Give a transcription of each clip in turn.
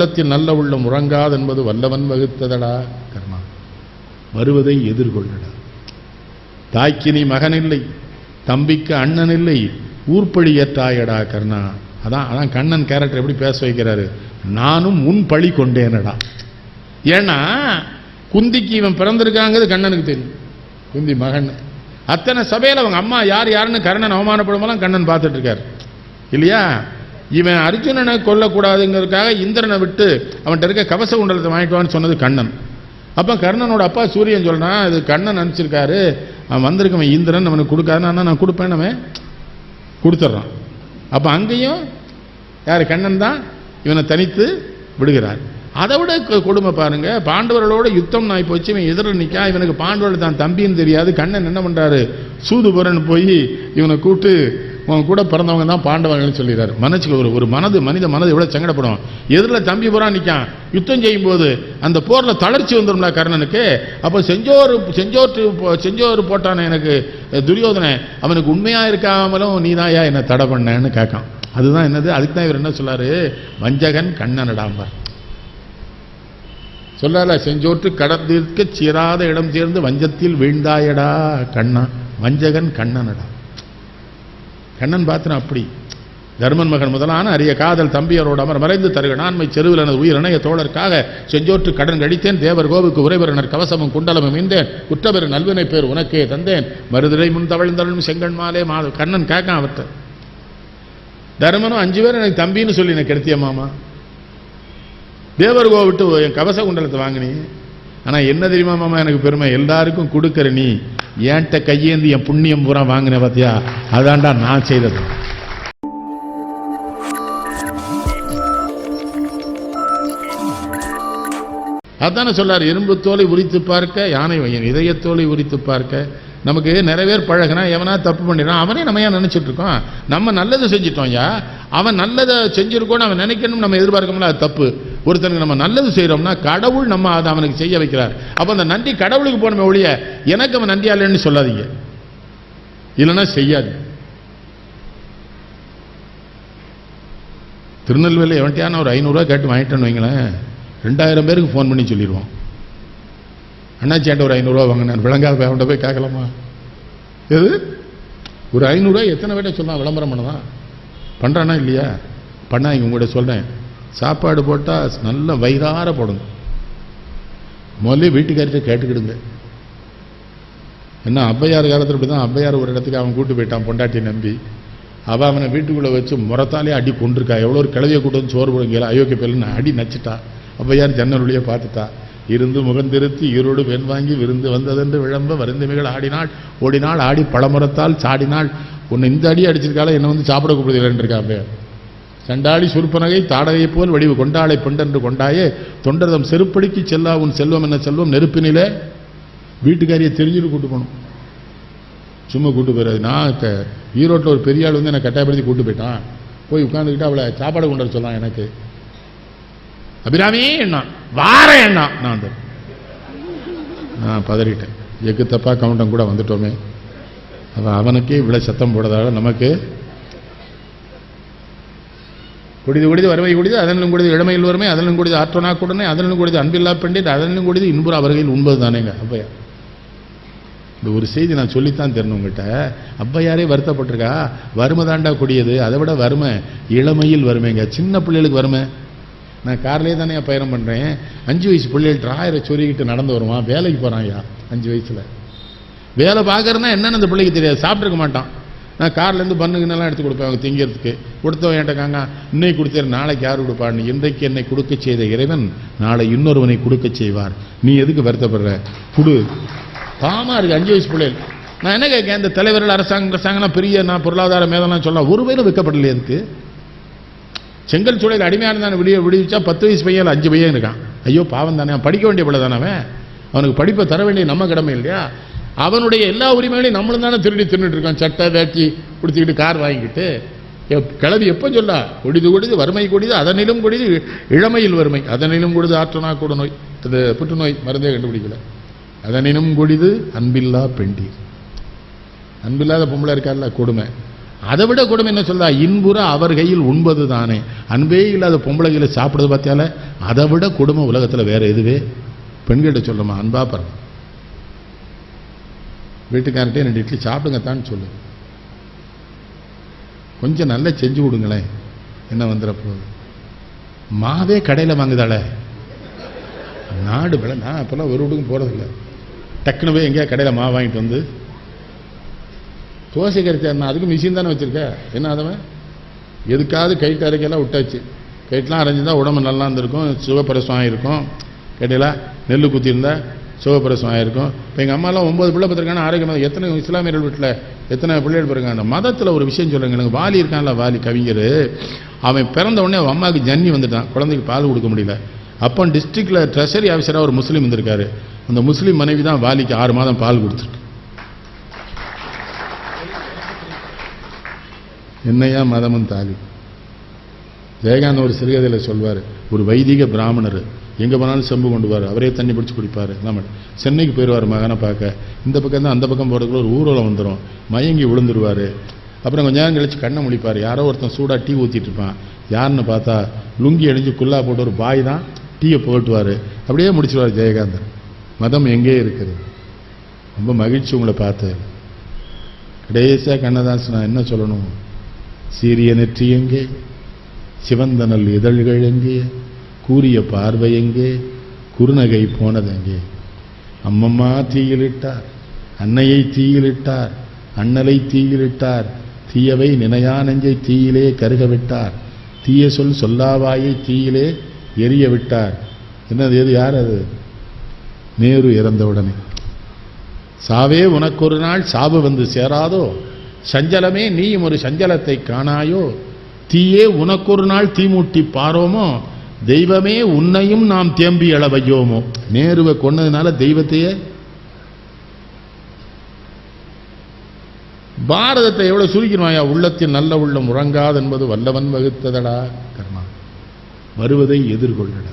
உள்ளத்தில் நல்ல உள்ளம் உறங்காது என்பது வல்லவன் வகுத்ததடா? கர்மா. வருவதை எதிர்கொள்ளடா. தாய்க்கினி மகன் இல்லை தம்பிக்கு அண்ணன் இல்லை ஊர்ப்பழி ஏற்றாயடா கர்ணா. அதான் அதான் கண்ணன் கேரக்டர் எப்படி பேச வைக்கிறாரு? நானும் முன் பழி கொண்டேனடா. ஏன்னா குந்திக்கு இவன் பிறந்திருக்காங்கிறது கண்ணனுக்கு தெரியும். குந்தி மகன். அத்தனை சபையில் அவங்க அம்மா யார் யாருன்னு கர்ணன் அவமானப்படும்போதெல்லாம் கண்ணன் பார்த்துட்டு இருக்காரு. இல்லையா? இவன் அர்ஜுனனை கொல்லக்கூடாதுங்கிறதுக்காக இந்திரனை விட்டு அவன்கிட்ட இருக்க கவச குண்டலத்தை வாங்கிட்டு வான்னு சொன்னது கண்ணன். அப்போ கர்ணனோட அப்பா சூரியன் சொல்கிறான் அது கண்ணன் நினச்சிருக்காரு அவன் வந்திருக்கவன் இந்திரன் அவனுக்கு கொடுக்காதுன்னு நான் கொடுப்பேன் அவன்? கொடுத்துட்றான். அப்போ அங்கேயும் யார் கண்ணன் தான் இவனை தனித்து விடுகிறார். அதை விட கொடுமை பாருங்க. பாண்டவர்களோட யுத்தம் நாய் போச்சு இவன் எதிரில் நிற்கா இவனுக்கு பாண்டவர்கள் தான் தம்பின்னு தெரியாது. கண்ணன் என்ன பண்ணுறாரு சூதுபுரன் போய் இவனை கூப்பிட்டு உன் கூட பிறந்தவங்க தான் பாண்டவர்கள்னு சொல்லிடுறாரு. மனசுக்கு ஒரு ஒரு மனது மனித மனது எவ்வளோ சங்கடப்படும். எதிரில் தம்பி பூரா நிற்கான் யுத்தம் செய்யும் போது அந்த போரில் தளர்ச்சி வந்துடும்ல கர்ணனுக்கு. அப்போ செஞ்சோர் செஞ்சோற்று போ- செஞ்சோர் போட்டானே எனக்கு துரியோதனை அவனுக்கு உண்மையாக இருக்காமலும் நீ தாயா என்னை தடை பண்ணேன்னு கேட்கான். அதுதான் என்னது? அதுக்கு தான் இவர் என்ன சொல்லாரு? வஞ்சகன் கண்ணனடாம்பார் சொல்லல செஞ்சோற்று கடந்திருக்க சீராத இடம் சேர்ந்து வஞ்சத்தில் வீழ்ந்தாயடா கண்ணா. வஞ்சகன் கண்ணனடா. கண்ணன் பாத்திரம் அப்படி. தர்மன் மகன் முதலான அரிய காதல் தம்பியரோடு அமர் மறைந்து தருக நான்மை செருவில் எனது உயிர் இணைய தோழர்க்காக செஞ்சோற்று கடன் கடித்தேன் தேவர் கோவுக்கு உறைவரனர் கவசமும் குண்டலமும் இந்தேன் குற்றபெரு நல்வினை பேர் உனக்கே தந்தேன் மருதிரை முன் தவழ்ந்தருளும் செங்கன் மாலே மாத கண்ணன் கேட்கான் அவர்கிட்ட தர்மனும் அஞ்சு பேர் எனக்கு தம்பின்னு சொல்லி எனக்கு கெடுத்திய மாமா? தேவர் கோவிட்டு என் கவச குண்டலத்தை வாங்கினேன். ஆனால் என்ன தெரியுமா மாமா எனக்கு பெருமை? எல்லாருக்கும் கொடுக்குற நீ. ஏன்ட்ட கையேந்தி என் புண்ணியம் பூரா வாங்கின பார்த்தியா அதான்டா நான் செய்தது. அதானே சொல்லார் எறும்பு தோலை உரித்து பார்க்க யானை வையன் இதயத்தோலை உரித்து பார்க்க. நமக்கு நிறைய பேர் பழகினா எவனா தப்பு பண்ணிடுறான்? அவனே நம்ம ஏன் நினைச்சிட்டு இருக்கோம்? நம்ம நல்லது செஞ்சிட்டோம் ஐயா. அவன் நல்லதை செஞ்சிருக்கோன்னு அவன் நினைக்கணும் நம்ம எதிர்பார்க்கணும்ல அது தப்பு. ஒருத்தனுக்கு நம்ம நல்லது செய்கிறோம்னா கடவுள் நம்ம அதை அவனுக்கு செய்ய வைக்கிறார். அப்போ அந்த நன்றி கடவுளுக்கு போனமே ஒழிய எனக்கு அவன் நன்றி இல்லைன்னு சொல்லாதீங்க. இல்லைன்னா செய்யாது. திருநெல்வேலி எவன்ட்டியான ஒரு ஐநூறுரூவா கேட்டு வாங்கிட்டேன்னு வைங்களேன். ரெண்டாயிரம் பேருக்கு ஃபோன் பண்ணி சொல்லிடுவோம் அண்ணாச்சியாண்ட ஒரு ஐநூறுரூவா வாங்கினேன். விளங்காத அவன்கிட்ட போய் கேட்கலாமா? எது? ஒரு ஐநூறுரூவா எத்தனை பேர்ட்ட சொன்னா விளம்பரம் பண்ணதான். பண்ணுறானா இல்லையா? பண்ணா இங்கே உங்கள்கிட்ட சொல்கிறேன் சாப்பாடு போட்டால் நல்ல வயிறார போடுங்க. முதல்ல வீட்டுக்காரிட்ட கேட்டுக்கிடுங்க. என்ன ஔவையார் காலத்தில் இப்படி தான் ஔவையார் ஒரு இடத்துக்கு அவன் கூட்டு போயிட்டான் பொண்டாட்டி நம்பி. அவள் அவனை வீட்டுக்குள்ளே வச்சு முறத்தாலே அடி கொண்டிருக்கா. எவ்வளோ ஒரு கிளவியை கூட்டு வந்து சோறு போடுங்க அயோக்கிய பிள்ளைன்னு அடி நச்சுட்டா. ஔவையார் ஜன்னல் வழியே பார்த்துட்டா. இருந்து முகந்திருத்தி ஈரோடு பெண் வாங்கி விருந்து வந்ததென்று விளம்ப வருந்தமைகள் ஆடினாள் ஓடினாள் ஆடி பழமரத்தால் சாடினாள். உன்னை இந்த அடி அடிச்சிருக்கால என்னை வந்து சாப்பிட கூப்பிடுதேன் இருக்கா ஔவையார் கண்டாளி சுருப்பனகை தாடகையைப் போல் வடிவு கொண்டாளை பெண்டென்று கொண்டாயே தொண்டர்தம் செருப்படிக்கு செல்லா உன் செல்வம் என்ன செல்வம்? நெருப்பினிலே. வீட்டுக்காரியை தெரிஞ்சுட்டு கூட்டு போகணும் சும்மா கூட்டு போயிடாது நான் ஈரோட்டில் ஒரு பெரிய ஆள் வந்து என்னை கட்டாயப்படுத்தி கூட்டு போயிட்டான். போய் உட்காந்துக்கிட்டு அவளை சாப்பாடு கொண்டு வர சொல்லலாம் எனக்கு. அபிராமி என்ன வாரேன் என்ன நான் அந்த நான் பதறிட்டேன். எக்கு தப்பா கவுண்டம் கூட வந்துட்டோமே. அவன் அவனுக்கே இவ்வளோ சத்தம் போடுறதால நமக்கு குடிது குடிது வறுமை குடிது அதனிலும் குடிது இளமையில் வறுமை அதனிலும் குடிது ஆற்றனா கூடனே அதனிலும் குடிது அன்பில்லா பெண்டிட் அதனிலும் குடிது இன்புற அவர்களில் உண்பது தானேங்க அப்பையா இந்த ஒரு செய்தி நான் சொல்லித்தான் தெரியணும் உங்கள்கிட்ட. அப்பையாரே வருத்தப்பட்டிருக்கா? வறுமை தாண்டா கொடியது அதை விட வறுமை இளமையில் வறுமைங்க. சின்ன பிள்ளைகளுக்கு வறுமை. நான் கார்லேயே தானே பயணம் பண்ணுறேன் அஞ்சு வயசு பிள்ளைகள் டிராயரை சொருகிட்டு நடந்து வருவான். வேலைக்கு போகிறான் ஐயா அஞ்சு வயசில். வேலை பார்க்குறதுனா என்னென்னு அந்த பிள்ளைக்கு தெரியாது. சாப்பிட்ருக்க மாட்டான். நான் கார்லேருந்து பண்ணுங்கன்னெல்லாம் எடுத்து கொடுப்பேன் அவங்க திங்கிறதுக்கு. கொடுத்தவன் என்கிட்ட காங்க இன்னைக்கு கொடுத்தாரு நாளைக்கு யார் கொடுப்பான்னு இன்றைக்கு என்னை கொடுக்க செய்த இறைவன் நாளை இன்னொருவனை கொடுக்க செய்வார். நீ எதுக்கு வருத்தப்படுற? குடு பாமா இருக்கு அஞ்சு வயசு பிள்ளைகள். நான் என்ன கேட்கேன் இந்த தலைவர்கள் அரசாங்கம் அரசாங்கம்னா பெரிய நான் பொருளாதார மேதெல்லாம் சொல்ல ஒரு பேரும் வைக்கப்படலையே அதுக்கு. செங்கல் சூழல் அடிமையான தானே விடிய விடுவிச்சா பத்து வயசு பையன் அஞ்சு பையன் இருக்கான். ஐயோ பாவம் தானே படிக்க வேண்டிய பிள்ளை தானே அவன். அவனுக்கு படிப்பை தர வேண்டிய நம்ம கடமை இல்லையா? அவனுடைய எல்லா உரிமைகளையும் நம்மளும் தானே திருடி திருடிட்டு இருக்கான் சட்டை வேட்டி குடிச்சிக்கிட்டு கார் வாங்கிக்கிட்டு. கிளவி எப்போ சொல்லா கொடிது கொடிது வறுமை கொடிது அதனிலும் கொடிது இளமையில் வறுமை. அதனிலும் கொடிது ஆற்றனா கூட நோய். அது புற்றுநோய் மருந்தே கண்டுபிடிக்கல. அதனினும் கொடிது அன்பில்லா பெண்டி அன்பில்லாத பொம்பளை இருக்கார்ல கொடுமை. அதை விட கொடுமை என்ன சொல்லா இன்புற அவர் கையில் உண்பது தானே. அன்பே இல்லாத பொம்பளைகளை சாப்பிடுறது பார்த்தால அதை விட கொடுமை உலகத்துல வேற எதுவே? பெண்கிட்ட சொல்லுமா அன்பா பாருங்க வீட்டுக்கார்ட்டே ரெண்டு இட்லி சாப்பிடுங்கத்தான்னு சொல்லு. கொஞ்சம் நல்லா செஞ்சு கொடுங்களேன். என்ன வந்துட போகுது மாவே கடையில் வாங்குதாள? நாடு விலை நான் அப்போல்லாம் ஒரு வீட்டுக்கும் போகிறதில்ல டக்குன்னு போய் எங்கேயா கடையில் மாவு வாங்கிட்டு வந்து தோசை கரைச்சா அதுக்கு மிஷின் தானே வச்சுருக்க? என்ன அதவன் எதுக்காவது கைட்டு அரைக்கெல்லாம் விட்டாச்சு. கைட்டெலாம் அரைஞ்சிருந்தா உடம்பு நல்லா இருந்திருக்கும் சுகப்பிரசவம் ஆகிருக்கும் கேட்டீங்களா? நெல் குத்தியிருந்தா சுகப்பிரசவம் ஆகிருக்கும் இப்போ எங்கள் அம்மாலாம் ஒம்பது பிள்ளை பார்த்துருக்காங்க ஆரோக்கியமாக எத்தனை இஸ்லாமியர்கள் வீட்டில் எத்தனை பிள்ளைகள் அந்த மதத்தில் ஒரு விஷயம் சொல்லுங்க எனக்கு வாலி இருக்கான்ல வாலி கவிஞர். அவன் பிறந்த உடனே அவன் அம்மாவுக்கு ஜன்னி வந்துட்டான். குழந்தைக்கு பால் கொடுக்க முடியல. அப்போ டிஸ்ட்ரிக்டில் ட்ரெஷரி ஆஃபீஸராக ஒரு முஸ்லீம் வந்திருக்காரு. அந்த முஸ்லீம் மனைவி தான் வாலிக்கு ஆறு மாதம் பால் கொடுத்துருக்கு. என்னையா மதமும் தாலி? ஜெயகாந்த் ஒரு சிறுகதையில் சொல்வார். ஒரு வைதிக பிராமணர். எங்கே போனாலும் செம்பு கொண்டு வர அவரே தண்ணி பிடிச்சி குடிப்பார். நம்ம சென்னைக்கு போயிடுவார் மகனை பார்க்க. இந்த பக்கம் தான் அந்த பக்கம் போகிறதுக்குள்ள ஒரு ஊர்வலம் வந்துடும் மயங்கி விழுந்துருவார். அப்புறம் கொஞ்ச நேரம் கழிச்சு கண்ணை முழிப்பார். யாரோ ஒருத்தன் சூடாக டீ ஊற்றிட்டு இருப்பான். யாருன்னு பார்த்தா லுங்கி அணிஞ்சு குல்லா போட்டு ஒரு பாய் தான் டீயை போட்டுவார் அப்படியே முடிச்சிடுவார் ஜெயகாந்தன். மதம் எங்கே இருக்குது? ரொம்ப மகிழ்ச்சி உங்களை பார்த்தேன் கடைசியாக கண்ணதாசன் நான் என்ன சொல்லணும்? சீரிய நெற்றி எங்கே? சிவந்தனல் இதழ்கள் எங்கே? கூறிய பார்வை எங்கே? குறுநகை போனதெங்கே அம்மம்மா தீயிலிட்டார் அன்னையை தீயிலிட்டார் அண்ணலை தீயிலிட்டார் தீயவை நினையா நெஞ்சை தீயிலே கருக விட்டார் தீய சொல் சொல்லாவாயை தீயிலே எரிய விட்டார். என்னது எது யார் அது? நேரு இறந்தவுடனே சாவே உனக்கொரு நாள் சாவு வந்து சேராதோ? சஞ்சலமே நீயும் ஒரு சஞ்சலத்தை காணாயோ? தீயே உனக்கொரு நாள் தீமூட்டி பாரோமோ? தெய்வமே உன்னையும் நாம் தேம்பி அளவையோமோ? நேருவை கொன்னதுனால தெய்வத்தையே? பாரதத்தை எவ்வளவு சுருக்கிடுவாயா உள்ளத்தில் நல்ல உள்ளம் உறங்காது என்பது வல்லவன் வகுத்ததடா கர்மா. வருவதை எதிர்கொள்ளடா.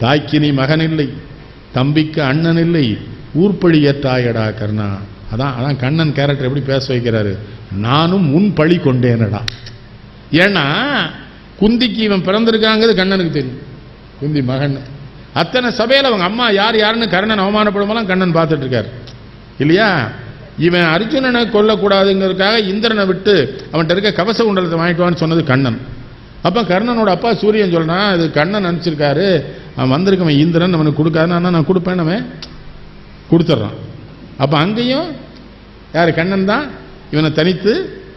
தாய்க்கினி மகன் இல்லை தம்பிக்கு அண்ணன் இல்லை ஊர்ப்பழி ஏற்றாயடா கர்ணா. அதான் அதான் கண்ணன் கேரக்டர் எப்படி பேச வைக்கிறாரு? நானும் முன் பழி கொண்டேனடா. ஏன்னா குந்திக்கு இவன் பிறந்திருக்காங்கிறது கண்ணனுக்கு தெரியும். குந்தி மகன். அத்தனை சபையில் அவங்க அம்மா யார் யாருன்னு கர்ணன் அவமானப்படும்போதெல்லாம் கண்ணன் பார்த்துட்டு இருக்காரு இல்லையா? இவன் அர்ஜுனனை கொல்லக்கூடாதுங்கிறதுக்காக இந்திரனை விட்டு அவன்கிட்ட இருக்க கவச குண்டலத்தை வாங்கிட்டு வான்னு சொன்னது கண்ணன். அப்போ கர்ணனோட அப்பா சூரியன் சொல்கிறான் இது கண்ணன் அனுப்பிச்சிருக்காரு. அவன் வந்திருக்கவன் இந்திரன் அவனுக்கு கொடுக்காதுன்னு நான் கொடுப்பேன் அவன்? கொடுத்துட்றான். அப்போ அங்கேயும் யார் கண்ணன் தான் இவனை தனித்து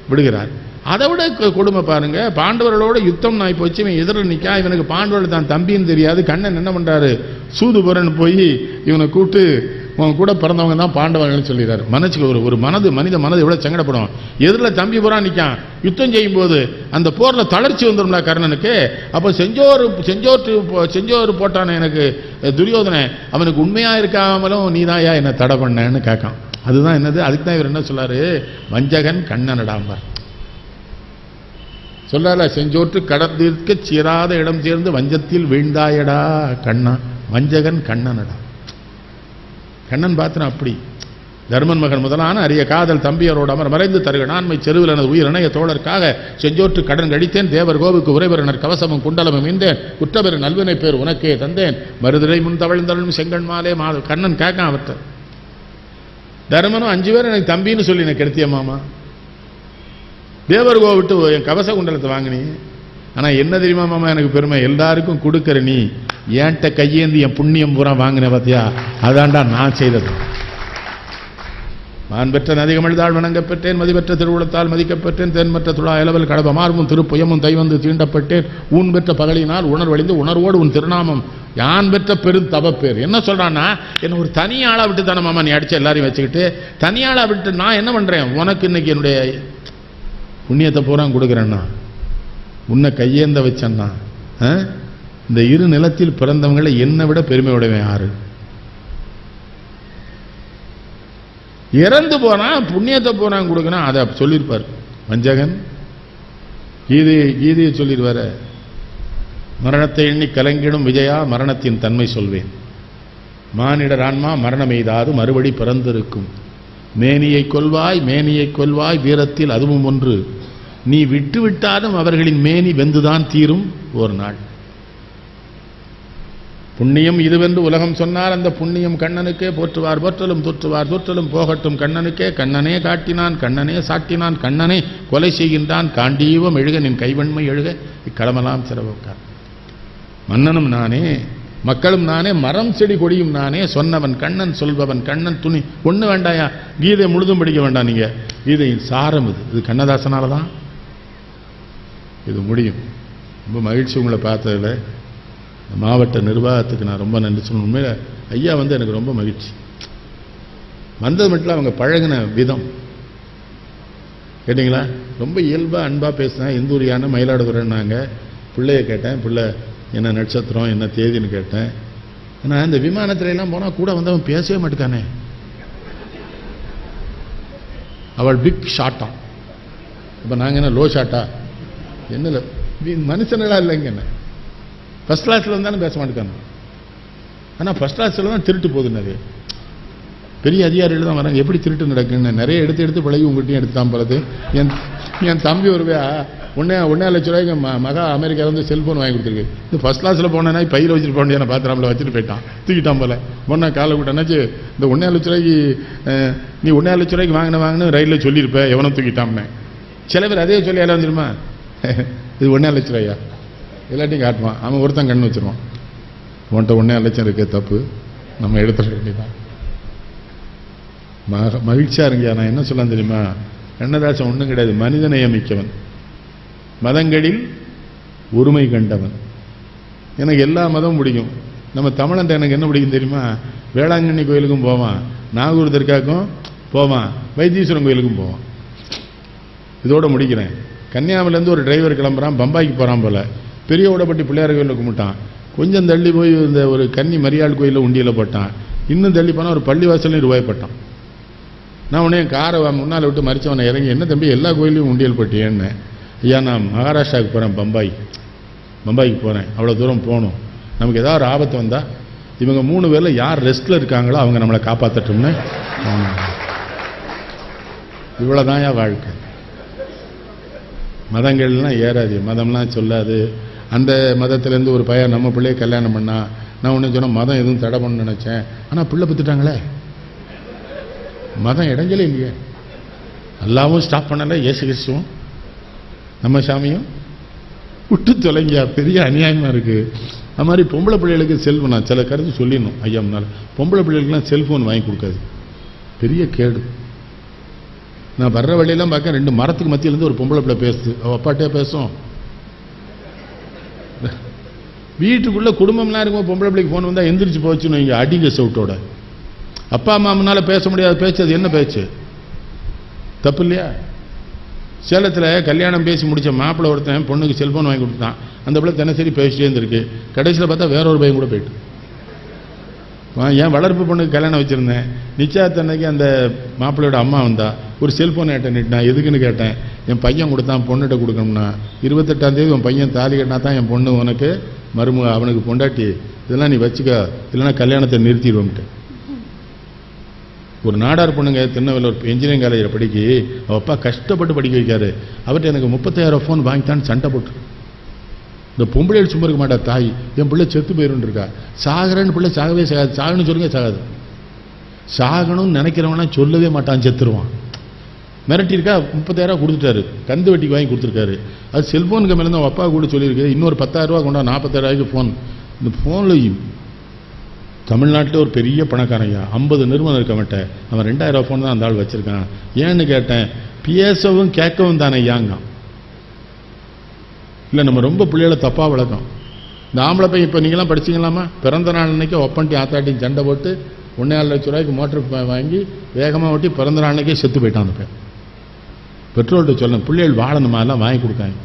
விடுகிறார். அதை விட கொடுமை பாருங்க. பாண்டவர்களோட யுத்தம் நாய் போச்சு இவன் எதிரில் நிற்கா இவனுக்கு பாண்டவர்கள் தான் தம்பின்னு தெரியாது. கண்ணன் என்ன பண்ணுறாரு சூதுபுரன் போய் இவனை கூப்பிட்டு உன் கூட பிறந்தவங்க தான் பாண்டவர்கள்னு சொல்லிடுறாரு. மனசுக்கு ஒரு ஒரு மனது மனித மனது எவ்வளோ சங்கடப்படும். எதிரில் தம்பி புறா நிற்கான் யுத்தம் செய்யும் போது அந்த போரில் தளர்ச்சி வந்துடும்ல கர்ணனுக்கு. அப்போ செஞ்சோர் செஞ்சோர் செஞ்சோர் போட்டான எனக்கு துரியோதனை. அவனுக்கு உண்மையாக இருக்காமலும் நீ நீதாயா என்னை தடை பண்ணேன்னு கேட்கான். அதுதான் என்னது? அதுக்கு தான் இவர் என்ன சொல்லார்? வஞ்சகன் கண்ணனடாம்பார். சொல்லல செஞ்சோற்று கடந்திருக்க சீராத இடம் சேர்ந்து வஞ்சத்தில் வீழ்ந்தாயடா கண்ணா. வஞ்சகன் கண்ணனடா. கண்ணன் பாத்திரம் அப்படி. தர்மன் மகன் முதலான அரிய காதல் தம்பியரோடு அமர் மறைந்து தருகனான்மை செருவில் எனது உயிர் இணைய தோழர்க்காக செஞ்சோற்று கடன் கழித்தேன் தேவர் கோவுக்கு உறைவரனர் கவசமும் குண்டலமும் இந்தேன் குற்றபெரு நல்வினை பேர் உனக்கே தந்தேன் மருதிரை முன் தவழ்ந்தருளும் செங்கன் மாலே மா கண்ணன் கேட்கான் அவர்கிட்ட தர்மனும் அஞ்சு பேர் எனக்கு தம்பின்னு சொல்லி எனக்கு கெடுத்திய மாமா? தேவர் விட்டு என் கவச குண்டலத்தை வாங்கினேன் ஆனால் என்ன தெரியுமா மாமா எனக்கு பெருமை. எல்லாருக்கும் கொடுக்குற நீ. ஏன்ட்ட கையேந்தி என் புண்ணியம் பூரா வாங்கின பார்த்தியா அதாண்டா நான் செய்தது. நான் பெற்ற நதிகமிழ்தாள் வணங்கப் பெற்றேன் மதிபெற்ற திருவுளத்தால் மதிக்கப்பெற்றேன் தென்மற்ற துளா இளவல் கடப மார்பும் திருப்புயமும் தைவந்து தீண்டப்பட்டேன். ஊன் பெற்ற பகலினால் உணர்வழிந்து உணர்வோடு உன் திருநாமம். யான் பெற்ற பெரும் தவப்பேர். என்ன சொல்கிறான்னா என்னை ஒரு தனியாளாக விட்டு தானே மாமா நீ அடித்து எல்லாரையும் வச்சுக்கிட்டு. தனியாளாக விட்டு நான் என்ன பண்ணுறேன் உனக்கு இன்னைக்கு என்னுடைய புண்ணியத்தை பூரா கொடுக்குறேன்னா உன்னை கையேந்த வச்சேன்னா ஆ? இந்த இரு நிலத்தில் பிறந்தவங்களை என்னை விட பெருமை உடையவன் யாரு? இறந்து போனா புண்ணியத்தை பூரா கொடுக்கணும் அதை சொல்லியிருப்பார். வஞ்சகன் கீதையை கீதையை சொல்லிடுவார மரணத்தை எண்ணி கலங்கிடும் விஜயா மரணத்தின் தன்மை சொல்வேன். மானிடர் ஆன்மா மரணம் எய்தாது மறுபடி பிறந்திருக்கும். மேனியை கொல்வாய் மேனியை கொள்வாய் வீரத்தில் அதுவும் ஒன்று. நீ விட்டுவிட்டாலும் அவர்களின் மேனி வெந்துதான் தீரும் ஒரு நாள் புண்ணியம் இதுவென்று உலகம் சொன்னார். அந்த புண்ணியம் கண்ணனுக்கே போற்றுவார் போற்றலும் தொற்றுவார். தொற்றலும் போகட்டும் கண்ணனுக்கே. கண்ணனே காட்டினான் கண்ணனே சாட்டினான் கண்ணனே கொலை செய்கின்றான். காண்டீவம் எழுக நின் கைவன்மை எழுக. இக்களமெல்லாம் சிறவக்கார் மன்னனும் நானே மக்களும் நானே மரம் செடி கொடியும் நானே சொன்னவன் கண்ணன் சொல்பவன் கண்ணன் துணி. ஒன்று வேண்டாயா? கீதை முழுதும் படிக்க வேண்டாம் நீங்க. கீதையின் சாரம் இது. இது கண்ணதாசனால தான் இது முடியும். ரொம்ப மகிழ்ச்சி உங்களை பார்த்ததில். இந்த மாவட்ட நிர்வாகத்துக்கு நான் ரொம்ப நன்றி சொல்லணும். ஐயா வந்து எனக்கு ரொம்ப மகிழ்ச்சி. வந்தது மட்டும் அவங்க பழகின விதம். கேட்டிங்களா? ரொம்ப இயல்பாக அன்பாக பேசினேன் இந்தூரியான மயிலாடுதுறைன்னாங்க. பிள்ளைய கேட்டேன். பிள்ளை என்ன நட்சத்திரம் என்ன தேதின்னு கேட்டேன். ஆனால் இந்த விமானத்துல போனால் கூட வந்து அவன் பேசவே மாட்டேக்கானே. அவள் பிக் ஷாட்டா இப்போ நாங்கள் என்ன லோ ஷாட்டா என்ன மனுஷனெல்லாம் இல்லைங்க என்ன? ஃபஸ்ட் கிளாஸில் இருந்தாலும் பேச மாட்டேங்காங்க ஆனால் ஃபஸ்ட் கிளாஸில் தான் திருட்டு போகுது நிறைய. பெரிய அதிகாரிகள் தான் வராங்க. எப்படி திருட்டு நடக்குன்னு? நிறைய எடுத்து எடுத்து பழகி உங்கள்கிட்டயும் எடுத்து தான் போகிறது என் என் தம்பி ஒருவையா ஒன்றே ஒன்றே லட்ச ரூபாய்க்கு ம மகா அமெரிக்காவில் வந்து செல்ஃபோன் வாங்கி கொடுத்துருக்கு. இந்த ஃபஸ்ட் கிளாஸில் போனேன்னா பையில் வச்சுட்டு போன நான் பாத்திரம்ல வச்சுட்டு போயிட்டான். தூக்கிட்டான் போல. பொண்ணை காலை விட்டானாச்சு இந்த ஒன்றே லட்ச ரூபாய்க்கு நீ ஒன்றே லட்ச ரூபாய்க்கு வாங்கின வாங்கினு ரயிலில் சொல்லியிருப்ப. எவனும் தூக்கிட்டான்னு சில பேர் அதே சொல்லி எல்லாம் வந்துருமா இது ஒன்றே லட்ச ரூபாயா? இல்லாட்டி காட்டுவான் அவன் ஒருத்தன் கண்ணு வச்சிருவான். உன்கிட்ட ஒன்றே லட்சம் இருக்கு தப்பு. நம்ம எடுத்துட வேண்டியதான் மக மகிழ்ச்சியாக இருங்கயா நான் என்ன சொல்லலாம் தெரியுமா? கண்ணதாசன் ஒன்றும் கிடையாது. மனித மிக்கவன். மதங்களில் ஒருமை கண்டவன். எனக்கு எல்லா மதமும் பிடிக்கும். நம்ம தமிழன் எனக்கு என்ன பிடிக்கும் தெரியுமா? வேளாங்கண்ணி கோயிலுக்கும் போவான். நாகூர் தர்காக்கும் போவான். வைத்தீஸ்வரன் கோயிலுக்கும் போவான். இதோட முடிக்கிறேன். கன்னியாகுமரிலேருந்து ஒரு டிரைவர் கிளம்புறான் பம்பாய்க்கு போகிறான் போல். பெரிய உடப்பட்டி பிள்ளையார் கோயிலில் கும்பிட்டான். கொஞ்சம் தள்ளி போய் இந்த ஒரு கன்னி மரியாள் கோயிலில் உண்டியில் போட்டான். இன்னும் தள்ளி போனால் ஒரு பள்ளிவாசலையும் ரூபாய்ப்பட்டான் நான் உடனே காரை முன்னால் விட்டு மறிச்சவனை இறங்கி என்ன தம்பி எல்லா கோயிலையும் உண்டியல் போட்டியேன்னு? ஐயா நான் மகாராஷ்டிராவுக்கு போகிறேன் பம்பாய். பம்பாய்க்கு போகிறேன் அவ்வளோ தூரம் போகணும். நமக்கு ஏதாவது ஒரு ஆபத்து வந்தால் இவங்க மூணு பேரில் யார் ரெஸ்ட்டில் இருக்காங்களோ அவங்க நம்மளை காப்பாற்றட்டும்னு இவ்வளோதான் வாழ்க்கை. மதங்கள்லாம் ஏறாது மதம்லாம் சொல்லாது. அந்த மதத்துலேருந்து ஒரு பையன் நம்ம பிள்ளைய கல்யாணம் பண்ணா நான் ஒன்று சொன்னால் மதம் எதுவும் தடை பண்ணு நினச்சேன். ஆனால் பிள்ளை பத்துட்டாங்களே. மதம் இடைஞ்சலே இல்லையே. எல்லாவும் ஸ்டாப் பண்ணலை இயேசு கிறிஸ்துவும். நம்ம சாமியும் விட்டு தொலைங்க பெரிய அநியாயமாக இருக்குது அது மாதிரி பொம்பளை பிள்ளைகளுக்கு செல்ஃபோன் நான் சில கருத்து சொல்லிடணும் ஐயா முன்னால். பொம்பளை பிள்ளைகளுக்குலாம் செல்ஃபோன் வாங்கி கொடுக்காது. பெரிய கேடு. நான் வர்ற வழியெல்லாம் பார்க்க ரெண்டு மரத்துக்கு மத்தியிலேருந்து ஒரு பொம்பளை பிள்ளை பேசுது. அவள் அப்பாட்டே பேசும். வீட்டுக்குள்ளே குடும்பம்லாம் இருக்கும் பொம்பளை பிள்ளைக்கு ஃபோன் வந்தால் எந்திரிச்சு போச்சுன்னு இங்கே அடிங்க சவுட்டோட. அப்பா அம்மா பேச முடியாத பேச்சு அது என்ன பேச்சு? தப்பு இல்லையா? சேலத்தில் கல்யாணம் பேசி முடித்த மாப்பிள்ளை ஒருத்தன் பொண்ணுக்கு செல்ஃபோன் வாங்கி கொடுத்தான். அந்த பிள்ளை தினசரி பேசிட்டே இருந்திருக்கு. கடைசியில் பார்த்தா வேற ஒரு பையன் கூட போயிட்டு என் வளர்ப்பு பொண்ணுக்கு கல்யாணம் வச்சுருந்தேன்? நிச்சயத்தன்னைக்கு அந்த மாப்பிள்ளையோட அம்மா வந்தா ஒரு செல்ஃபோன் என்கிட்ட நீட்டினான் எதுக்குன்னு கேட்டேன்? என் பையன் கொடுத்தான் பொண்ணுகிட்ட கொடுக்கணும்னா. இருபத்தெட்டாம் தேதி உன் பையன் தாலி கட்டினா தான் என் பொண்ணு உனக்கு மருமக அவனுக்கு பொண்டாட்டி. இதெல்லாம் நீ வச்சுக்க. இல்லைன்னா கல்யாணத்தை நிறுத்திடுவோம்ட்டு ஒரு நாடார் பொண்ணுங்க திருநெல்வேலி ஒரு இன்ஜினியரிங் காலேஜில் படிக்கி அவள் அப்பா கஷ்டப்பட்டு படிக்க வைக்காரு. அவர்கிட்ட எனக்கு முப்பத்தாயிரம் ஃபோன் வாங்கித்தான்னு சண்டை போட்டு இந்த பொம்பளை சும்மா இருக்க மாட்டா தாய். என் பிள்ளை செத்து போயிருந்து இருக்கா சாகிறேன்னு பிள்ளை சாகவே சாகாது. சாகணும் சொல்லுங்க சாகாது. சாகணும்னு நினைக்கிறவனா சொல்லவே மாட்டான் செத்துருவான். மிரட்டியிருக்கா முப்பத்தாயிரரூவா கொடுத்துட்டாரு. கந்து வட்டிக்கு வாங்கி கொடுத்துருக்காரு. அது செல்ஃபோனுக்கு மேலே தான் அப்பா கூட சொல்லியிருக்கு இன்னொரு பத்தாயிரம் கொண்டா நாற்பத்தாயிரரூவாய்க்கு ஃபோன் இந்த ஃபோன்லையும் தமிழ்நாட்டில் ஒரு பெரிய பணக்காரங்க. ஐம்பது நிறுவனம் இருக்க மாட்டேன் அவன் ரெண்டாயிரம் ஃபோன் தான் அந்த ஆள் வச்சிருக்கான். ஏன்னு கேட்டேன் பேசவும் கேட்கவும் தானே ஐயாங்க இல்லை நம்ம ரொம்ப பிள்ளைகளை தப்பாக வளர்க்கோம் இந்த ஆம்பளை பையன் இப்போ நீங்களாம் படிச்சிங்களாமா பிறந்த நாள் அன்னைக்கு ஒப்பன்ட்டி ஆத்தாட்டியும் சண்டை போட்டு ஒன்றே லட்ச ரூபாய்க்கு மோட்டர் வாங்கி வேகமாக ஓட்டி பிறந்த நாள் அன்னைக்கே செத்து போயிட்டான் அந்த பையன். பெட்ரோல்கிட்ட சொல்லணும் பிள்ளைகள் வாழணுமா? எல்லாம் வாங்கி கொடுக்காங்க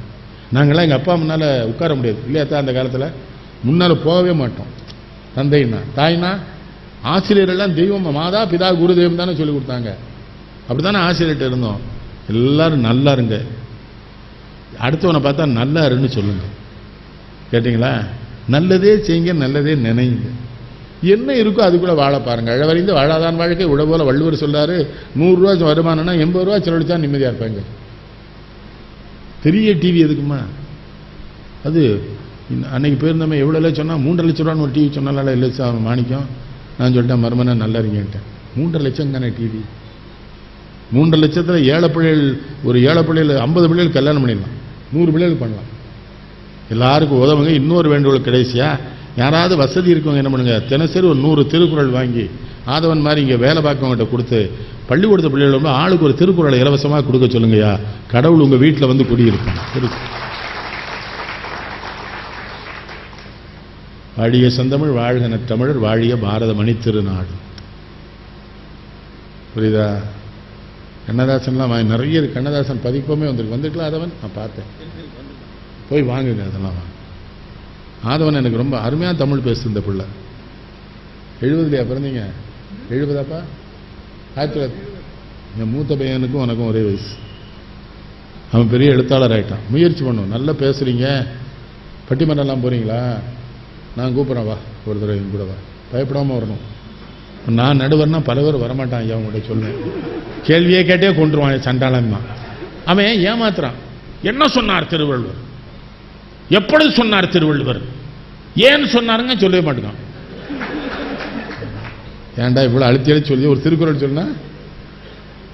நாங்களாம் எங்கள் அப்பா முன்னால் உட்கார முடியாது. இல்லையா தான் அந்த காலத்தில்? முன்னால் போகவே மாட்டோம். தந்தைன்னா தாய்னா ஆசிரியரெல்லாம் தெய்வம் மாதா பிதா குரு தெய்வம் தானே சொல்லி கொடுத்தாங்க. அப்படி தானே ஆசிரியர்கிட்ட இருந்தோம். எல்லோரும் நல்லா இருங்க. அடுத்தவனை பார்த்தா நல்லா இருன்னு சொல்லுங்க. கேட்டிங்களா? நல்லதே செய்யுங்க நல்லதே நினைங்க. என்ன இருக்கோ அதுக்குள்ள வாழ பாருங்க. அழவறிந்து வாழாதான் வாழ்க்கை. உழ போல வள்ளுவர் சொல்றாரு நூறுரூவா வருமானம்னா எண்பது ரூபா செலவழிச்சா நிம்மதியாக இருப்பாங்க. பெரிய டிவி எதுக்குமா? அது அன்னைக்கு போயிருந்தோமே எவ்வளோ சொன்னால் மூன்றரை லட்ச ரூபான்னு ஒரு டிவி சொன்னால இல்லை சார் மாணிக்கம். நான் சொல்லிட்டேன் மருமனை நல்லா இருங்கன்ட்டேன் மூன்றரை லட்சம் தானே டிவி மூன்றரை லட்சத்தில் ஏழை பிள்ளைகள் ஒரு ஏழை பிள்ளைகள் ஐம்பது பிள்ளைகள் கல்யாணம் பண்ணிடலாம். நூறு பிள்ளைகள் பண்ணலாம். எல்லாருக்கும் உதவுங்க. இன்னொரு வேண்டுகோள் கடைசியாக யாராவது வசதி இருக்கவங்க என்ன பண்ணுங்கள் தினசரி ஒரு நூறு திருக்குறள் வாங்கி ஆதவன் மாதிரி இங்கே வேலை பார்க்கவங்ககிட்ட கொடுத்து பள்ளிக்கூடத்து பிள்ளைகள் வந்து ஆளுக்கு ஒரு திருக்குறளை இலவசமாக கொடுக்க சொல்லுங்கய்யா. கடவுள் உங்கள் வீட்டில் வந்து குடியிருக்கும். வாழிய செந்தமிழ் வாழ்க தமிழர் வாழிய பாரத மணி திருநாடு. புரியுதா? கண்ணதாசன்லாம் வாங்கி நிறைய இருக்குது கண்ணதாசன் பதிப்பமே வந்திருக்கு. வந்துருக்கலாம் ஆதவன்? நான் பார்த்தேன். போய் வாங்குங்க அதெல்லாம் வாங்க. ஆதவன் எனக்கு ரொம்ப அருமையாக தமிழ் பேசு இந்த பிள்ளை. எழுபதுலையா பிறந்தீங்க? எழுபதாப்பா? ஆயிரத்தி தொள்ளாயிரத்தி என் மூத்த பையனுக்கும் உனக்கும் ஒரே வயசு. அவன் பெரிய எழுத்தாளர் ஆகிட்டான் முயற்சி பண்ணும். நல்லா பேசுகிறீங்க பட்டிமன்றம்லாம் போகிறீங்களா நான் கூப்பிட்றேன் வா. ஒரு தடவை கூட வா. பயப்படாமல் வரணும். நான் நடுவர்னா பல பேர் வரமாட்டான் ஐயா உங்கள்கிட்ட சொல்லுவேன் கேள்வியே கேட்டே கொண்டுருவான் சண்டாளன் தான் அவன் ஏமாத்துறான்? என்ன சொன்னார் திருவள்ளுவர்? எப்பொழுது சொன்னார் திருவள்ளுவர்? ஏன் சொன்னாருங்க சொல்லவே மாட்டேங்கான் ஏன்டா இவ்வளோ அழுத்தி அழுத்தி சொல்லி ஒரு திருக்குறள் சொன்னா?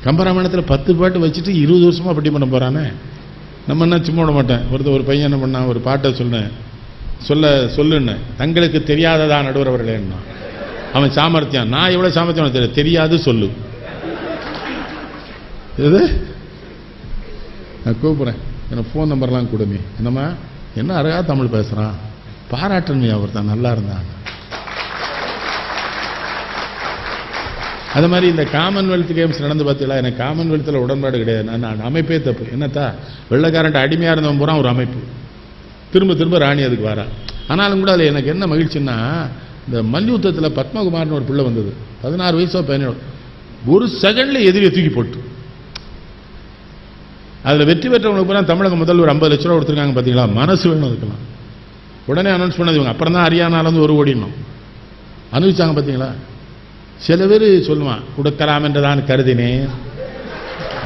கம்பராமாயணத்தில் பத்து பாட்டு வச்சுட்டு இருபது வருஷமாக பட்டி பண்ண போகிறானே நம்ம என்ன சும்மா விட மாட்டேன்? ஒருத்தர் ஒரு பையன் என்ன பண்ணான்? ஒரு பாட்டை சொன்னேன் சொல்ல சொல்லுன்னு. தங்களுக்கு தெரியாததா நடுவர் அவர்களேன்னா அவன் சாமர்த்தியம். நான் எவ்வளோ சாமர்த்தியம் உனக்கு தெரியாது சொல்லு. எது? நான் கூப்பிட்றேன். எனக்கு ஃபோன் நம்பர்லாம் கொடுமே. என்னம்மா? என்ன அழகாக தமிழ் பேசுகிறான் பாராட்டுன்மை அவர் தான் நல்லா இருந்தான். அது மாதிரி இந்த காமன்வெல்த் கேம்ஸ் நடந்து பார்த்தீங்களா? எனக்கு காமன்வெல்த்தில் உடன்பாடு கிடையாது. நான் நான் அமைப்பே தப்பு. என்னத்தா? வெள்ளைக்காரன்ட்ட அடிமையாக இருந்தவன் பூரா ஒரு அமைப்பு. திரும்ப திரும்ப ராணி அதுக்கு வரா. ஆனாலும் கூட அதில் எனக்கு என்ன மகிழ்ச்சின்னா இந்த மல்யுத்தத்தில் பத்மகுமார்னு ஒரு பிள்ளை வந்தது. பதினாறு வயசோ பதினேழு. ஒரு செகண்ட்ல எதிரியை தூக்கி போட்டு. அதில் வெற்றி பெற்றவங்களுக்கு பூரா தமிழக முதல்வர் ஐம்பது லட்ச ரூபா கொடுத்துருக்காங்க பார்த்தீங்களா மனசு வேணும் அதுக்கெல்லாம். உடனே அனௌன்ஸ் பண்ணது இவங்க. அப்புறம் தான் ஹரியானாலேருந்து ஒரு ஓடினோம் அனுபவிச்சாங்க பார்த்தீங்களா சில பேர் சொல்லுவான் கொடுக்கலாம் என்று தான் கருதினேன்.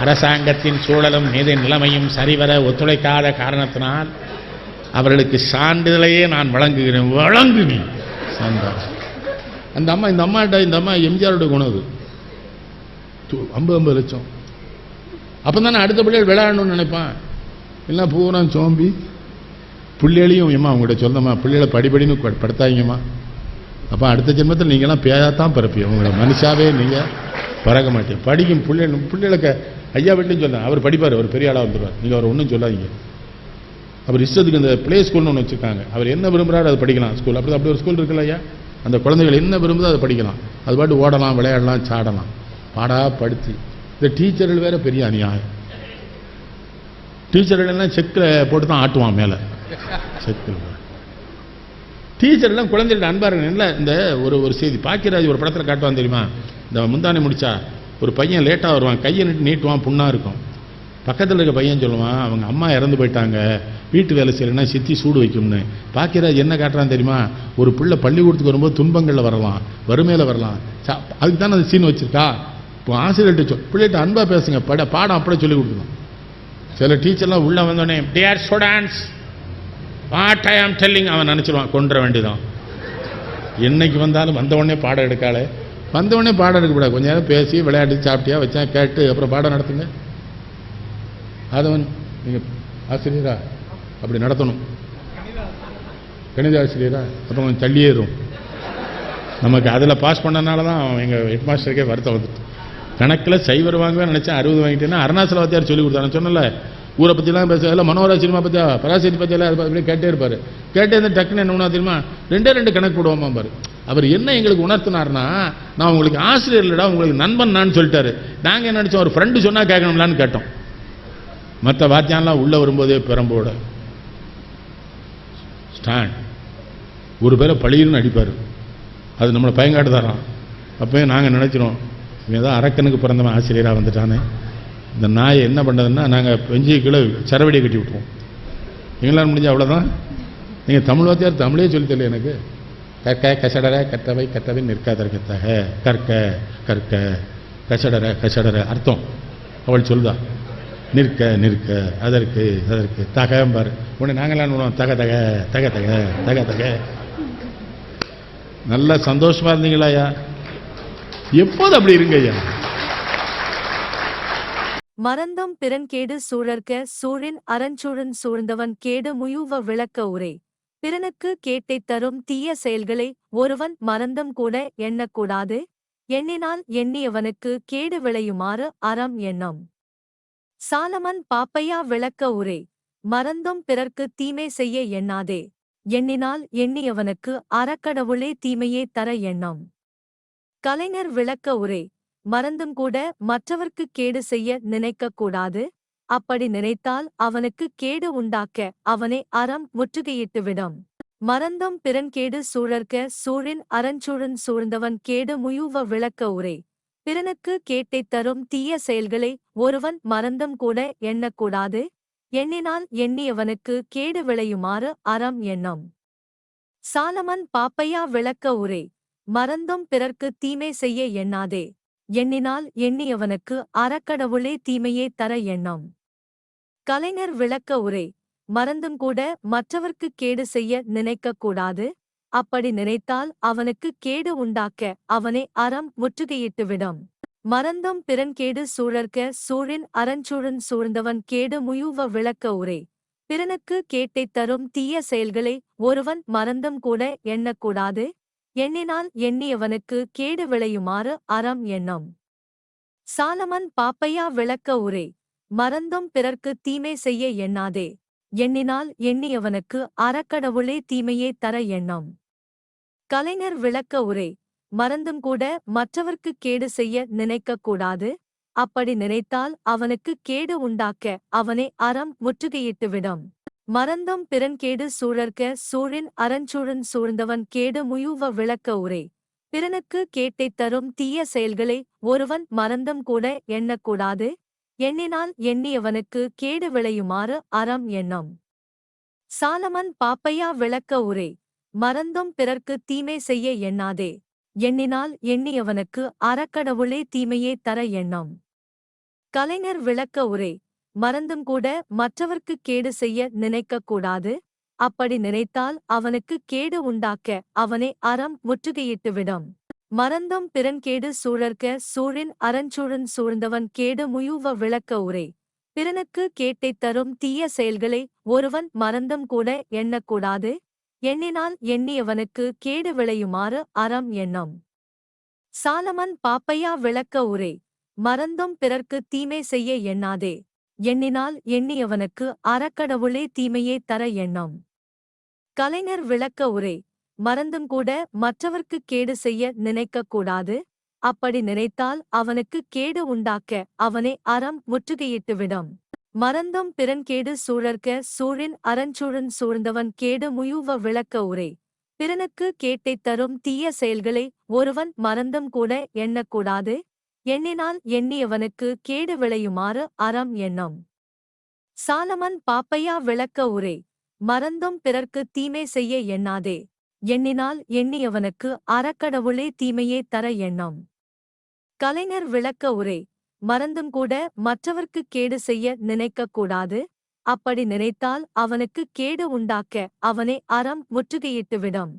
அரசாங்கத்தின் சூழலும் நீதி நிலைமையும் சரிவர ஒத்துழைக்காத காரணத்தினால் அவர்களுக்கு சான்றிதழையே நான் வழங்குகிறேன். வழங்கு சந்தா அந்த அம்மா இந்த அம்மாட்ட இந்த அம்மா எம்ஜிஆரோட குணம் அது. ஐம்பது ஐம்பது லட்சம். அப்போ தானே அடுத்த பிள்ளைகள் விளையாடணும்னு நினைப்பான். இல்லை பூரா சோம்பி பிள்ளைகளையும் ஏம்மா உங்கள்கிட்ட சொல்லம்மா பிள்ளைகளை படிப்படின்னு படுத்தாங்கம்மா அப்போ அடுத்த ஜென்மத்தில் நீங்களாம் பேயாத்தான் பிறப்பீங்க. உங்களை மனுஷாவே நீங்கள் பறக்க மாட்டீங்க. படிக்கும் பிள்ளை பிள்ளைகளுக்கு ஐயா வீட்லையும் சொல்லேன் அவர் படிப்பார் அவர் பெரிய ஆளாக வந்துடுவார் நீங்கள் அவர் ஒன்றும் சொல்லாதீங்க. அவர் இஷ்டத்துக்கு இந்த பிளே ஸ்கூல்னு ஒன்று வச்சுருக்காங்க. அவர் என்ன விரும்புகிறாரோ அதை படிக்கலாம். ஸ்கூல் அப்படி அப்படி ஒரு ஸ்கூல் இருக்குல்ல ஐயா? அந்த குழந்தைகள் என்ன விரும்புதோ அதை படிக்கலாம். அது பாட்டு ஓடலாம் விளையாடலாம் சாடலாம். பாடா படுத்து. இந்த டீச்சர்கள் வேற பெரிய அநியாயம். டீச்சர்கள்லாம் செக்கில் போட்டு தான் ஆட்டுவான் மேலே. செக்கில் டீச்சர்லாம் எல்லாம் குழந்தைகள் அன்பா இருக்கணும் இல்லை இந்த ஒரு ஒரு செய்தி. பாக்கியராஜ் ஒரு படத்தில் காட்டுவான் தெரியுமா? இந்த முந்தானி முடிச்சா ஒரு பையன் லேட்டாக வருவான். கையை நிட்டு நீட்டுவான் புண்ணாக இருக்கும். பக்கத்தில் இருக்க பையன் சொல்லுவான் அவங்க அம்மா இறந்து போயிட்டாங்க. வீட்டு வேலை செய்யலைன்னா சித்தி சூடு வைக்கும்னு. பாக்கியராஜ் என்ன காட்டுறான் தெரியுமா? ஒரு பிள்ளை பள்ளிக்கூடத்துக்கு வரும்போது துன்பங்களில் வரலாம் வறுமையில் வரலாம். சா அதுக்கு தானே அந்த சீன் வச்சுருக்கா? இப்போ ஆசிரியர்கிட்ட சொல் பிள்ளைகிட்ட அன்பாக பேசுங்க பட பாடம் அப்படியே சொல்லி கொடுக்கணும். சில டீச்சர்லாம் உள்ளே வந்தோடனே டியர் ஸ்டூடெண்ட்ஸ் வாட் ஐ ஆம் டெல்லிங் அவன் நினச்சிருவான் கொண்டுற வேண்டியதான் என்னைக்கு வந்தாலும் வந்த உடனே பாடம் எடுக்காளே. வந்தவொடனே பாடம் எடுக்கக்கூடாது கொஞ்ச நேரம் பேசி விளையாடி சாப்பிட்டியா வச்சா கேட்டு அப்புறம் பாடம் நடத்துங்க. அதவன் நீங்கள் ஆசிரியரா? அப்படி நடத்தணும். கணித ஆசிரியரா அப்புறம் கொஞ்சம் தள்ளியேறும். நமக்கு அதில் பாஸ் பண்ணனால தான் எங்கள் ஹெட் மாஸ்டருக்கே வருத்தம் வந்துட்டு. கணக்கில் சைவர் வாங்குவேன் நினச்சேன் அறுபது வாங்கிட்டேன்னா அருணாச்சல வாத்தியார் சொல்லி கொடுத்தாரு சொன்னல ஊரை பற்றிலாம் பேச எல்லாம் மனோரா சினிமா பற்றியா பராசக்தி பற்றியெல்லாம் அதை அப்படியே கேட்டே இருப்பார். கேட்டே இருந்து டக்குன்னு என்ன ஒன்றா தெரியுமா? ரெண்டே ரெண்டு கணக்கு போடுவோமா பாரு. அவர் என்ன எங்களுக்கு உணர்த்தினார்னா நான் உங்களுக்கு ஆசிரியர் இல்லைடா உங்களுக்கு நண்பன் நான் சொல்லிட்டாரு. நாங்கள் என்ன நினச்சோம் ஒரு ஃப்ரெண்டு சொன்னால் கேட்கணும்லான்னு கேட்டோம். மற்ற வாத்தியான்லாம் உள்ளே வரும்போதே பெரம்போட. ஸ்டாண்ட். ஒரு பேரை பழியிருந்து அடிப்பார். அது நம்மளை பயங்காட்டு தரோம் அப்போயே நாங்கள் நினச்சிரும் இவன் ஏதோ அரக்கனுக்கு பிறந்தவன் ஆசிரியராக வந்துட்டானே. இந்த நாயை என்ன பண்ணதுன்னா நாங்கள் பெஞ்சி கீழே சரவடியை கட்டி விட்டுருவோம். எங்களால் முடிஞ்ச அவ்வளோதான் நீங்கள் தமிழ் வாத்தியார் தமிழே சொல்லி தெரியல எனக்கு. கற்க கசடர கற்றவை கற்றவை நிற்காதற்கத்தக கற்க கற்க கசடர கசடர. அர்த்தம். அவள் சொல்லுதா. நிற்க நிற்க அதற்கு அதற்கு. தகம்பர். உடனே நாங்களாம் பண்ணுவோம் தக தக தக தக தக தக. நல்லா சந்தோஷமாக இருந்தீங்களா ஐயா எப்போது அப்படி இருங்க ஐயா? மறந்தும் பிறன் கேடு சூழற்க சூழின் அறஞ்சூழன் சூழ்ந்தவன் கேடு முயுவ விளக்க உரை. பிறனுக்கு கேட்டைத் தரும் தீய செயல்களை ஒருவன் மறந்தும் கூட எண்ணக்கூடாது. எண்ணினால் எண்ணியவனுக்கு கேடு விளையுமாறு அறம் எண்ணம். சாலமன் பாப்பையா விளக்க உரை. மறந்தும் பிறர்க்கு தீமை செய்ய எண்ணாதே. எண்ணினால் எண்ணியவனுக்கு அறக்கடவுளே தீமையே தர எண்ணம். கலைஞர் விளக்க உரை மறந்தும் கூட மற்றவர்க்கு கேடு செய்ய நினைக்கக் கூடாது. அப்படி நினைத்தால் அவனுக்கு கேடு உண்டாக்க அவனை அறம் முற்றுகையிட்டுவிடும். மறந்தும் பிறன்கேடு சூழற்க சூழின் அறஞ்சூழன் சூழ்ந்தவன் கேடு முயுவ விளக்க உரை. பிறனுக்கு கேட்டைத் தரும் தீய செயல்களை ஒருவன் மறந்தும் கூட எண்ணக்கூடாது எண்ணினால் எண்ணியவனுக்கு கேடு விளையுமாறு அறம் எண்ணம். சாலமன் பாப்பையா விளக்க உரை மறந்தும் பிறர்க்கு தீமை செய்ய எண்ணாதே. எண்ணினால் எண்ணியவனுக்கு அறக்கடவுளே தீமையே தர எண்ணம். கலைஞர் விளக்க உரை மறந்தும் கூட மற்றவர்க்கு கேடு செய்ய நினைக்கக் கூடாது. அப்படி நினைத்தால் அவனுக்கு கேடு உண்டாக்க அவனை அறம் முற்றுகையிட்டுவிடும் மறந்தும் பிறன்கேடு சூழற்க சூழின் அறஞ்சூழன் சூழ்ந்தவன் கேடு முயுவ விளக்க உரை. பிறனுக்கு கேட்டைத் தரும் தீய செயல்களை ஒருவன் மறந்தும் கூட எண்ணக்கூடாது. எண்ணினால் எண்ணியவனுக்கு கேடு விளையுமாறு அறம் எண்ணம். சாலமன் பாப்பையா விளக்க உரை மறந்தும் பிறர்க்கு தீமை செய்ய எண்ணாதே. எண்ணினால் எண்ணியவனுக்கு அறக்கடவுளே தீமையே தர எண்ணம். கலைஞர் விளக்க உரை மறந்தும் கூட மற்றவர்க்கு கேடு செய்ய நினைக்கக் கூடாது. அப்படி நினைத்தால் அவனுக்கு கேடு உண்டாக்க அவனை அறம் முற்றுகையிட்டுவிடும். மறந்தும் பிறன்கேடு சூழற்க சூழின் அறஞ்சூழன் சூழ்ந்தவன் கேடு முயுவ விளக்க உரை. பிறனுக்கு கேட்டைத் தரும் தீய செயல்களை ஒருவன் மறந்தும் கூட எண்ணக்கூடாது. எண்ணினால் எண்ணியவனுக்கு கேடு விளையுமாறு அறம் எண்ணம். சாலமன் பாப்பையா விளக்க உரை. மறந்தும் பிறர்க்கு தீமை செய்ய எண்ணாதே. எண்ணினால் எண்ணியவனுக்கு அறக்கடவுளே தீமையே தர எண்ணம். கலைஞர் விளக்க உரை. மறந்தும் கூட மற்றவர்க்கு கேடு செய்ய நினைக்கக் கூடாது. அப்படி நினைத்தால் அவனுக்கு கேடு உண்டாக்க அவனை அறம் முற்றுகையிட்டுவிடும். மறந்தும் பிறன்கேடு சூழற்க சூழின் அறஞ்சூழன் சூழ்ந்தவன் கேடு முயுவ விளக்க உரை. பிறனுக்கு கேட்டைத் தரும் தீய செயல்களை ஒருவன் மறந்தும் கூட எண்ணக்கூடாது எண்ணினால் எண்ணியவனுக்கு கேடு விளையுமாறு அறம் எண்ணம். சாலமன் பாப்பையா விளக்க உரை. மறந்தும் பிறர்க்கு தீமை செய்ய எண்ணாதே. எண்ணினால் எண்ணியவனுக்கு அறக்கடவுளே தீமையே தர எண்ணம். கலைஞர் விளக்க உரை மறந்தும் கூட மற்றவர்க்கு கேடு செய்ய நினைக்கக் கூடாது. அப்படி நினைத்தால் அவனுக்கு கேடு உண்டாக்க அவனை அறம் முற்றுகையிட்டுவிடும் மறந்தும் பிறன்கேடு சூழற்க சூழின் அறஞ்சூழன் சூழ்ந்தவன் கேடு முயுவ விளக்க உரை. பிறனுக்கு கேட்டைத் தரும் தீய செயல்களை ஒருவன் மறந்தும் கூட எண்ணக்கூடாது. எண்ணினால் எண்ணியவனுக்கு கேடு விளையுமாறு அறம் எண்ணம். சாலமன் பாப்பையா விளக்க உரை மறந்தும் பிறர்க்கு தீமை செய்ய எண்ணாதே. எண்ணினால் எண்ணியவனுக்கு அறக்கடவுளே தீமையே தர எண்ணம். கலைஞர் விளக்க உரை மறந்தும் கூட மற்றவர்க்கு கேடு செய்ய நினைக்கக் கூடாது. அப்படி நினைத்தால் அவனுக்கு கேடு உண்டாக்க அவனை அறம் முற்றுகையிட்டுவிடும்.